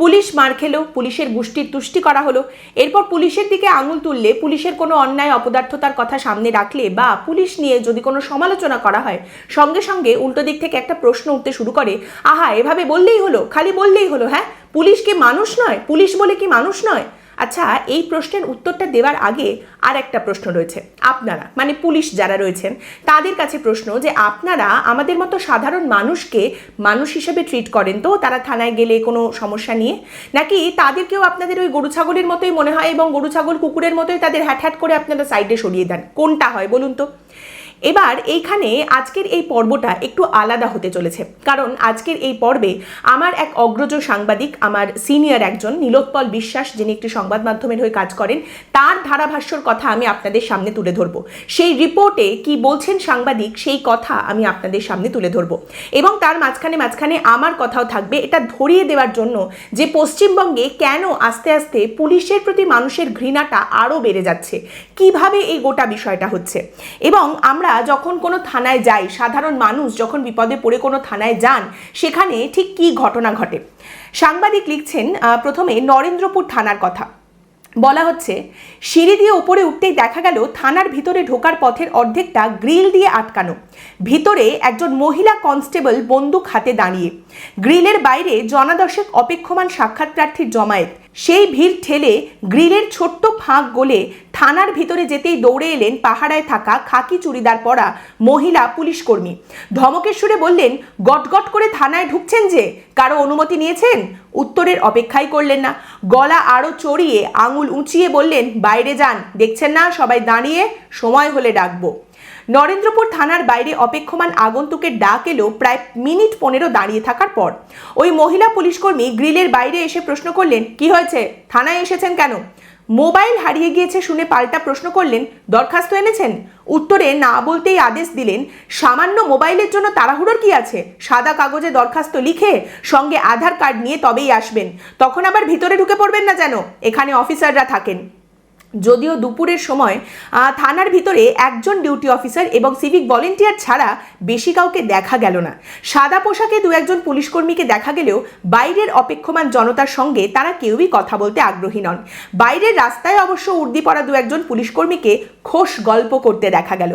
Police মার খেলো, পুলিশের গোষ্ঠীর তুষ্টি করা হলো। এরপর পুলিশের দিকে আঙুল তুললে পুলিশের কোনো অন্যায় অপদার্থতার কথা সামনে রাখলে বা পুলিশ নিয়ে যদি কোনো সমালোচনা করা হয়, সঙ্গে সঙ্গে উল্টো দিক থেকে একটা প্রশ্ন উঠতে শুরু করে, আহা, এভাবে বললেই হলো, খালি বললেই হলো হ্যাঁ? পুলিশ কি মানুষ নয়? পুলিশ বলে কি মানুষ নয়? আচ্ছা এই প্রশ্নের উত্তরটা দেওয়ার আগে আর একটা প্রশ্ন রয়েছে। আপনারা মানে পুলিশ যারা রয়েছেন, তাদের কাছে প্রশ্ন যে আপনারা আমাদের মতো সাধারণ মানুষকে মানুষ হিসেবে ট্রিট করেন তো তারা থানায় গেলে কোনো সমস্যা নিয়ে? নাকি তাদেরকেও আপনাদের ওই গরু ছাগলের মতোই মনে হয় এবং গরু ছাগল কুকুরের মতোই তাদের হ্যাট হ্যাট করে আপনারা সাইডে সরিয়ে দেন? কোনটা হয় বলুন তো? এবার এইখানে আজকের এই পর্বটা একটু আলাদা হতে চলেছে। কারণ আজকের এই পর্বে আমার এক অগ্রজ সাংবাদিক, আমার সিনিয়র একজন নীলোৎপল বিশ্বাস, যিনি একটি সংবাদ মাধ্যমের হয়ে কাজ করেন, তার ধারাভাষ্যর কথা আমি আপনাদের সামনে তুলে ধরব। সেই রিপোর্টে কি বলছেন সাংবাদিক, সেই কথা আমি আপনাদের সামনে তুলে ধরব। এবং তার মাঝখানে মাঝখানে আমার কথাও থাকবে। এটা ধরিয়ে দেওয়ার জন্য যে পশ্চিমবঙ্গে কেন আস্তে আস্তে পুলিশের প্রতি মানুষের ঘৃণাটা আরও বেড়ে যাচ্ছে, কীভাবে এই গোটা বিষয়টা হচ্ছে। এবং আমরা যখন কোনো থানায় যাই সাধারণ মানুষ যখন বিপদে পড়ে কোনো থানায় যান, সেখানে ঠিক কী ঘটনা ঘটে? সাংবাদিক লিখছেন প্রথমে নরেন্দ্রপুর থানার কথা। বলা হচ্ছে, সিঁড়ি দিয়ে ওপরে উঠতেই দেখা গেল থানার ভিতরে ঢোকার পথের অর্ধেকটা গ্রিল দিয়ে আটকানো। ভিতরে একজন মহিলা কনস্টেবল বন্দুক হাতে দাঁড়িয়ে। গ্রিলের বাইরে জনাদশেক অপেক্ষমান সাক্ষাৎ প্রার্থীর জমায়েত। সেই ভিড় ঠেলে গ্রিলের ছোট্ট ফাঁক গলে থানার ভিতরে যেতেই দৌড়ে এলেন পাহাড়ায় থাকা খাকি চুড়িদার পরা মহিলা পুলিশ কর্মী ধমকের সুরে বললেন, গটগট করে থানায় ঢুকছেন যে? কারও অনুমতি নিয়েছেন? উত্তরের অপেক্ষাই করলেন না। গলা আরও চড়িয়ে আঙুল উঁচিয়ে বললেন, বাইরে যান, দেখছেন না সবাই দাঁড়িয়ে? সময় হলে ডাকবো। নরেন্দ্রপুর থানার বাইরে অপেক্ষমান আগন্তুকের ডাক এলো প্রায় মিনিট পনেরো দাঁড়িয়ে থাকার পর। ওই মহিলা পুলিশকর্মী গ্রিলের বাইরে এসে প্রশ্ন করলেন, কি হয়েছে? থানায় এসেছেন কেন? মোবাইল হারিয়ে গিয়েছে শুনে পাল্টা প্রশ্ন করলেন, দরখাস্ত এনেছেন? উত্তরে না বলতেই আদেশ দিলেন, সামান্য মোবাইলের জন্য তাড়াহুড়োর কি আছে? সাদা কাগজে দরখাস্ত লিখে সঙ্গে আধার কার্ড নিয়ে তবেই আসবেন। তখন আবার ভিতরে ঢুকে পড়বেন না যেন? এখানে অফিসাররা থাকেন। যদিও দুপুরের সময় থানার ভিতরে একজন ডিউটি অফিসার এবং সিভিক ভলেন্টিয়ার ছাড়া বেশি কাউকে দেখা গেল না। সাদা পোশাকে দু একজন পুলিশকর্মীকে দেখা গেলেও বাইরের অপেক্ষমান জনতার সঙ্গে তারা কেউই কথা বলতে আগ্রহী নন। বাইরের রাস্তায় অবশ্য উর্দি পড়া দু একজন পুলিশকর্মীকে খোশ গল্প করতে দেখা গেল।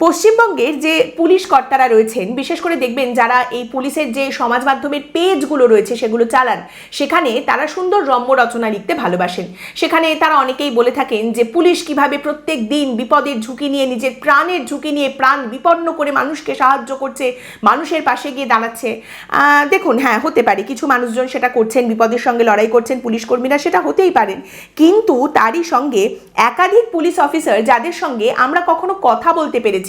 পশ্চিমবঙ্গের যে পুলিশ কর্তারা রয়েছেন, বিশেষ করে দেখবেন যারা এই পুলিশের যে সমাজ মাধ্যমের পেজগুলো রয়েছে সেগুলো চালান, সেখানে তারা সুন্দর রম্য রচনা লিখতে ভালোবাসেন। সেখানে তারা অনেকেই বলে থাকেন যে পুলিশ কীভাবে প্রত্যেক দিন বিপদের ঝুঁকি নিয়ে নিজের প্রাণের ঝুঁকি নিয়ে প্রাণ বিপন্ন করে মানুষকে সাহায্য করছে, মানুষের পাশে গিয়ে দাঁড়াচ্ছে। দেখুন হ্যাঁ হতে পারে, কিছু মানুষজন সেটা করছেন, বিপদের সঙ্গে লড়াই করছেন পুলিশ কর্মীরা, সেটা হতেই পারেন কিন্তু তারই সঙ্গে একাধিক পুলিশ অফিসার যাদের সঙ্গে আমরা কখনো কথা বলতে পেরেছি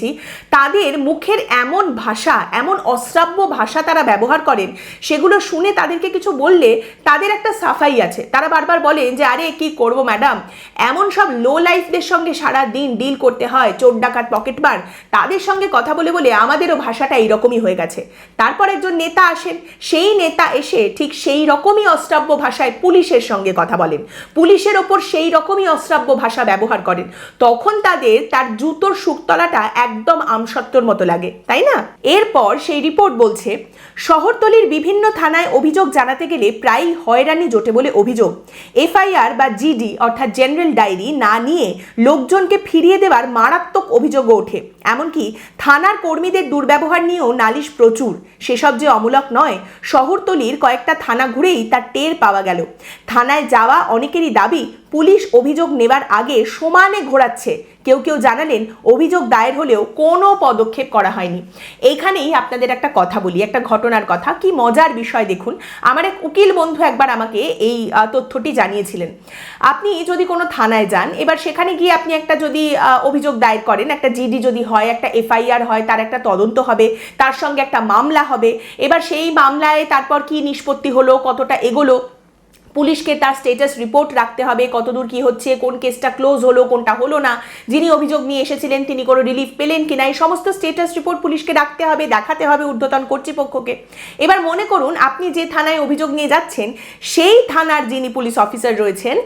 তাদের মুখের এমন ভাষা, এমন অশ্রাব্য ভাষা তারা ব্যবহার করেন, সেগুলো শুনে তাদেরকে কিছু বললে তাদের একটা সাফাই আছে। তারা বারবার বলেন যে, আরে, কি করব ম্যাডাম? এমন সব লো লাইফদের সঙ্গে সারা দিন ডিল করতে হয়, চোর ডাকাত পকেটবার তাদের সঙ্গে কথা বলে বলে আমাদেরও ভাষাটা এইরকমই হয়ে গেছে। তারপর একজন নেতা আসেন, সেই নেতা এসে ঠিক সেই রকমই অশ্রাব্য ভাষায় পুলিশের সঙ্গে কথা বলেন। পুলিশের ওপর সেই রকমই অশ্রাব্য ভাষা ব্যবহার করেন। তখন তাদের তার জুতোর শুকতলাটা একদম আমসত্বর মতো লাগে, তাই না? এরপর সেই রিপোর্ট বলছে, শহরতলির বিভিন্ন থানায় অভিযোগ জানাতে গেলে প্রায়ই হয়রানি জোটে বলে অভিযোগ। এফআইআর বা জিডি, অর্থাৎ জেনারেল ডায়েরি, না নিয়ে লোকজনকে ফিরিয়ে দেওয়ার মারাত্মক অভিযোগও ওঠে। এমনকি থানার কর্মীদের দুর্ব্যবহার নিয়েও নালিশ প্রচুর। সেসব যে অমূলক নয়, শহরতলির কয়েকটা থানা ঘুরেই তার টের পাওয়া গেল। থানায় যাওয়া অনেকেরই দাবি পুলিশ অভিযোগ নেবার আগে সমানে ঘোরাচ্ছে। কেউ কেউ জানালেন, অভিযোগ দায়ের হলেও কোনো পদক্ষেপ করা হয়নি। এইখানেই আপনাদের একটা কথা বলি, একটা ঘটনার কথা। কি মজার বিষয় দেখুন, আমার এক উকিল বন্ধু একবার আমাকে এই তথ্যটি জানিয়েছিলেন। আপনি যদি কোনো থানায় যান, এবার সেখানে গিয়ে আপনি একটা যদি অভিযোগ দায়ের করেন, একটা জিডি যদি হয়, একটা এফআইআর হয়, তার একটা তদন্ত হবে, তার সঙ্গে একটা মামলা হবে, এবার সেই মামলায় তারপর কি নিষ্পত্তি হলো, কতটা এগোলো পুলিশকে তার স্টেটাস রিপোর্ট রাখতে হবে, কতদূর কি হচ্ছে, কোন কেসটা ক্লোজ হলো, কোনটা হলো না, যিনি অভিযোগ নিয়ে এসেছিলেন তিনি কোনো রিলিফ পেলেন কিনা এই সমস্ত স্টেটাস রিপোর্ট পুলিশকে রাখতে হবে, দেখাতে হবে ঊর্ধ্বতন কর্তৃপক্ষকে। এবার মনে করুন, আপনি যে থানায় অভিযোগ নিয়ে যাচ্ছেন, সেই থানার যিনি পুলিশ অফিসার রয়েছেন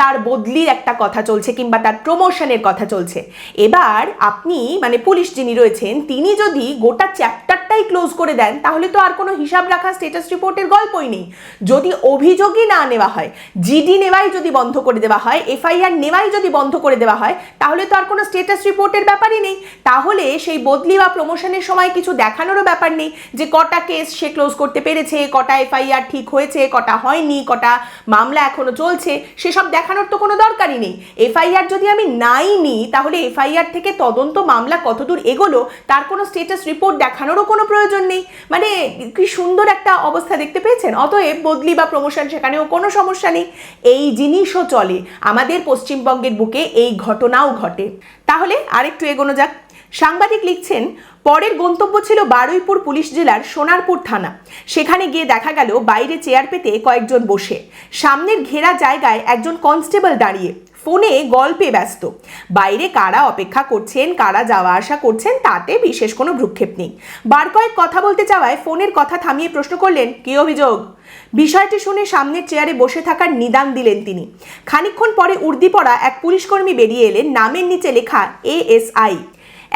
তার বদলির একটা কথা চলছে কিংবা তার প্রমোশনের কথা চলছে। এবার আপনি মানে পুলিশ যিনি রয়েছেন, তিনি যদি গোটা চ্যাপ্টারটাই ক্লোজ করে দেন, তাহলে তো আর কোনো হিসাব রাখা স্টেটাস রিপোর্টের গল্পই নেই। যদি অভিযোগই না নেওয়া হয়। জিডি নেওয়াই যদি বন্ধ করে দেওয়া হয় এফআইআর নেওয়াই যদি বন্ধ করে দেওয়া হয়, তাহলে তো আর কোনো স্টেটাস রিপোর্টের ব্যাপারই নেই। তাহলে সেই বদলি বা প্রমোশনের সময় কিছু দেখানোরও ব্যাপার নেই যে কটা কেস সে ক্লোজ করতে পেরেছে, কটা এফআইআর ঠিক হয়েছে, কটা হয়নি, কটা মামলা এখনও চলছে, সেসব দেখানোর তো কোনো দরকারই নেই। এফআইআর যদি আমি নাই নিই তাহলে এফআইআর থেকে তদন্ত মামলা কতদূর এগোলো, তার কোনো স্টেটাস রিপোর্ট দেখানোরও কোনো প্রয়োজন নেই। মানে কি সুন্দর একটা অবস্থা দেখতে পেয়েছেন? অতএব বদলি বা প্রমোশন সেখানেও কোনো সমস্যা নেই। এই জিনিসও চলে। আমাদের পশ্চিমবঙ্গের বুকে এই ঘটনাও ঘটে। তাহলে আরেকটু এগোনো যাক। সাংবাদিক লিখছেন, পরের গন্তব্য ছিল বারুইপুর পুলিশ জেলার সোনারপুর থানা। সেখানে গিয়ে দেখা গেল বাইরে চেয়ার পেতে কয়েকজন বসে। সামনের ঘেরা জায়গায় একজন কনস্টেবল দাঁড়িয়ে। ফোনে গল্পে ব্যস্ত। বাইরে কারা অপেক্ষা করছেন, কারা যাওয়া আসা করছেন, তাতে বিশেষ কোনো ভ্রুক্ষেপ নেই। বার কয়েক কথা বলতে চাওয়ায় ফোনের কথা থামিয়ে প্রশ্ন করলেন, কী অভিযোগ? বিষয়টি শুনে সামনের চেয়ারে বসে থাকার নিদান দিলেন তিনি। খানিকক্ষণ পরে উর্দি পড়া এক পুলিশকর্মী বেরিয়ে এলেন, নামের নিচে লেখা এএসআই।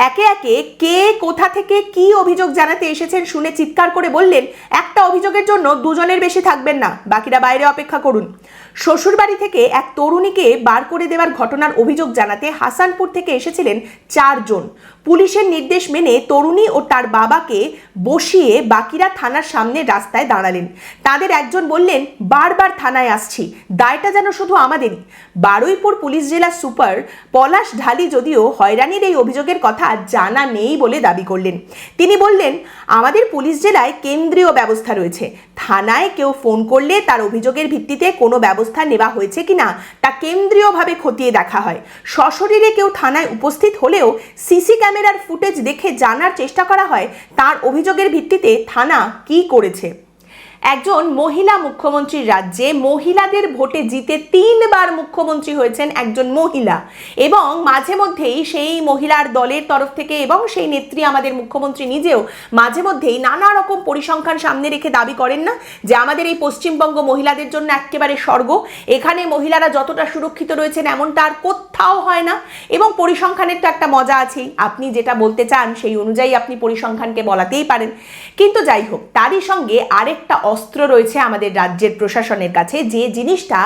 একে একে কে, কোথা থেকে কি অভিযোগ জানাতে এসেছেন শুনে চিৎকার করে বললেন, একটা অভিযোগের জন্য দুজনের বেশি থাকবেন না, বাকিরা বাইরে অপেক্ষা করুন। শ্বশুরবাড়ি থেকে এক তরুণীকে বার করে দেওয়ার ঘটনার অভিযোগ জানাতে হাসানপুর থেকে এসেছিলেন চারজন। পুলিশের নির্দেশ মেনে তরুণী ও তার বাবাকে বসিয়ে বাকিরা থানার সামনে রাস্তায় দাঁড়ালেন। তাদের একজন বললেন, বারবার থানায় আসছি। দায়টা যেন শুধু আমাদেরই। বারুইপুর পুলিশ জেলার সুপার পলাশ ঢালি যদিও হয়রানির এই অভিযোগের কথা জানা নেই বলে দাবি করলেন। তিনি বললেন, আমাদের পুলিশ জেলায় কেন্দ্রীয় ব্যবস্থা রয়েছে। থানায় কেউ ফোন করলে তার অভিযোগের ভিত্তিতে কোনো ব্যবস্থা নেওয়া হয়েছে কিনা তা কেন্দ্রীয়ভাবে খতিয়ে দেখা হয়। সশরীরে কেউ থানায় উপস্থিত হলেও সিসি ক্যামেরার ফুটেজ দেখে জানার চেষ্টা করা হয়। তার অভিযোগের ভিত্তিতে থানা কি করেছে? একজন মহিলা মুখ্যমন্ত্রীর রাজ্যে মহিলাদের ভোটে জিতে তিনবার মুখ্যমন্ত্রী হয়েছেন একজন মহিলা। এবং মাঝে মধ্যেই সেই মহিলার দলের তরফ থেকে এবং সেই নেত্রী আমাদের মুখ্যমন্ত্রী নিজেও মাঝে মধ্যেই নানা রকম পরিসংখ্যান সামনে রেখে দাবি করেন না যে আমাদের এই পশ্চিমবঙ্গ মহিলাদের জন্য একেবারে স্বর্গ। এখানে মহিলারা যতটা সুরক্ষিত রয়েছেন এমনটা আর কোথাও হয় না। এবং পরিসংখ্যানের তো একটা মজা আছেই। আপনি যেটা বলতে চান সেই অনুযায়ী আপনি পরিসংখ্যানকে বলাতেই পারেন। কিন্তু যাই হোক, তারই সঙ্গে আরেকটা অস্ত্র রয়েছে আমাদের রাজ্যের প্রশাসনের কাছে। যে জিনিসটা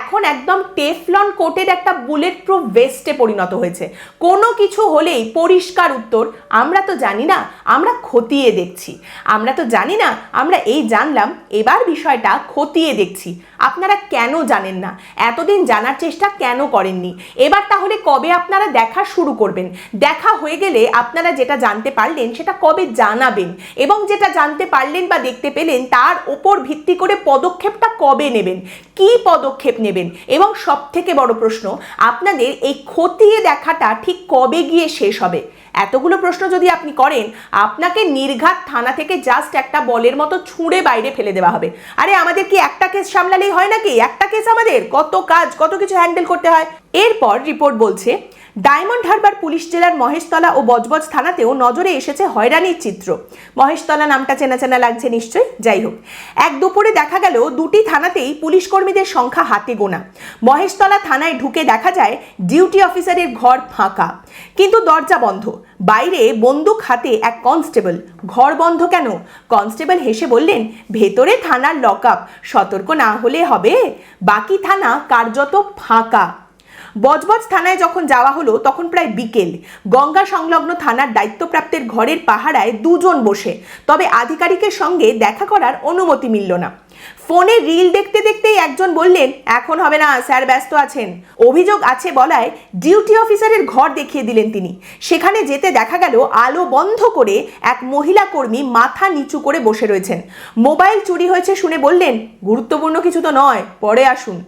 এখন একদম টেফলন কোটের একটা বুলেট প্রুফ ভেস্টে পরিণত হয়েছে। কোনো কিছু হলেই পরিষ্কার উত্তর আমরা তো জানি না, আমরা খতিয়ে দেখছি। আমরা তো জানি না, আমরা এই জানলাম, এবার বিষয়টা খতিয়ে দেখছি। আপনারা কেন জানেন না? এতদিন জানার চেষ্টা কেন করেননি? এবার তাহলে কবে আপনারা দেখা শুরু করবেন? দেখা হয়ে গেলে আপনারা যেটা জানতে পারলেন, সেটা কবে জানাবেন? এবং যেটা জানতে পারলেন বা দেখতে পেলেন, তার ওপর ভিত্তি করে পদক্ষেপটা কবে নেবেন? কি পদক্ষেপ নেবেন? এবং সব থেকে বড় প্রশ্ন, আপনাদের এই খতিয়ে দেখাটা ঠিক কবে গিয়ে শেষ হবে? এতগুলো প্রশ্ন যদি আপনি করেন, আপনাকে নির্ঘাত থানা থেকে জাস্ট একটা বলের মতো ছুঁড়ে বাইরে ফেলে দেওয়া হবে। আরে আমাদের কি একটা কেস সামলালেই হয় নাকি? একটা কেস আমাদের? কত কাজ, কত কিছু হ্যান্ডেল করতে হয়। এরপর রিপোর্ট বলছে ডায়মন্ড হারবার পুলিশ জেলার মহেশতলা ও বজবজ থানাতেও নজরে এসেছে হয়রানির চিত্র। মহেশতলা নামটা চেনা চেনা লাগছে নিশ্চয়ই? যাই হোক। এক দুপুরে দেখা গেল, দুটি থানাতেই পুলিশ কর্মীদের সংখ্যা হাতে গোনা। মহেশতলা থানায় ঢুকে দেখা যায়, ডিউটি অফিসারের ঘর ফাঁকা। কিন্তু দরজা বন্ধ। বাইরে বন্দুক হাতে এক কনস্টেবল। ঘর বন্ধ কেন? কনস্টেবল হেসে বললেন, ভেতরে থানার লক সতর্ক না হলে হবে। বাকি থানা কার্যত ফাঁকা। বজবজ থানায় যখন যাওয়া হলো, তখন প্রায় বিকেল। গঙ্গা সংলগ্ন থানার দায়িত্বপ্রাপ্তের ঘরের পাহারায় দুজন বসে। তবে আধিকারিকের সঙ্গে দেখা করার অনুমতি মিলল না। ফোনে রিল দেখতে দেখতেই একজন বললেন, এখন হবে না, স্যার ব্যস্ত আছেন। অভিযোগ আছে বলায় ডিউটি অফিসারের ঘর দেখিয়ে দিলেন তিনি। সেখানে যেতে দেখা গেল, আলো বন্ধ করে এক মহিলা কর্মী মাথা নিচু করে বসে রয়েছেন। মোবাইল চুরি হয়েছে শুনে বললেন, গুরুত্বপূর্ণ কিছু তো নয়, পরে আসুন।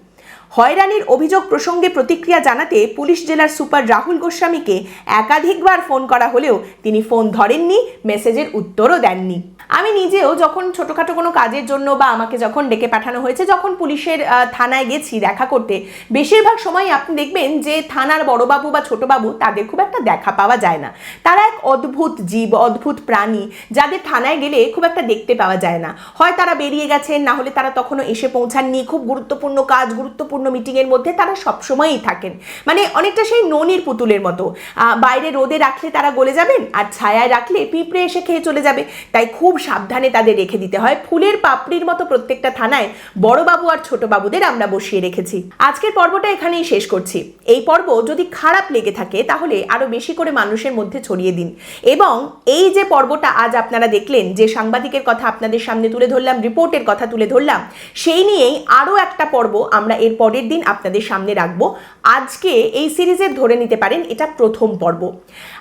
হয়রানির অভিযোগ প্রসঙ্গে প্রতিক্রিয়া জানাতে পুলিশ জেলার সুপার রাহুল গোস্বামীকে একাধিকবার ফোন করা হলেও তিনি ফোন ধরেননি, মেসেজের উত্তরও দেননি। আমি নিজেও যখন ছোটোখাটো কোনো কাজের জন্য বা আমাকে যখন ডেকে পাঠানো হয়েছে, যখন পুলিশের থানায় গেছি দেখা করতে, বেশিরভাগ সময় আপনি দেখবেন যে থানার বড়বাবু বা ছোটবাবু তাদের খুব একটা দেখা পাওয়া যায় না। তারা এক অদ্ভুত জীব, অদ্ভুত প্রাণী, যাদের থানায় গেলে খুব একটা দেখতে পাওয়া যায় না। হয় তারা বেরিয়ে গেছেন, না হলে তারা তখনও এসে পৌঁছাননি, খুব গুরুত্বপূর্ণ কাজ, গুরুত্বপূর্ণ মিটিংয়ের মধ্যে তারা সবসময়ই থাকেন। মানে অনেকটা সেই ননির পুতুলের মতো। বাইরে রোদে রাখলে তারা গলে যাবেন, আর ছায়ায় রাখলে পিঁপড়ে এসে খেয়ে চলে যাবে। তাই খুব সাবধানে তাদের রেখে দিতে হয়। ফুলের পাপড়ির মতো প্রত্যেকটা থানায় বড়বাবু আর ছোটবাবুদের আমরা বসিয়ে রেখেছি। আজকের পর্বটা এখানেই শেষ করছি। এই পর্ব যদি খারাপ লেগে থাকে, তাহলে আরও বেশি করে মানুষের মধ্যে ছড়িয়ে দিন। এবং এই যে পর্বটা আজ আপনারা দেখলেন, যে সাংবাদিকের কথা আপনাদের সামনে তুলে ধরলাম, রিপোর্টের কথা তুলে ধরলাম, সেই নিয়েই আরও একটা পর্ব আমরা এর পরের দিন আপনাদের সামনে রাখব। আজকে এই সিরিজের ধরে নিতে পারেন, এটা প্রথম পর্ব।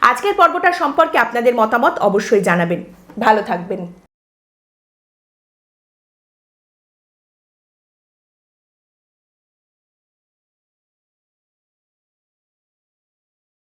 আজকের পর্বটার সম্পর্কে আপনাদের মতামত অবশ্যই জানাবেন। ভালো থাকবেন।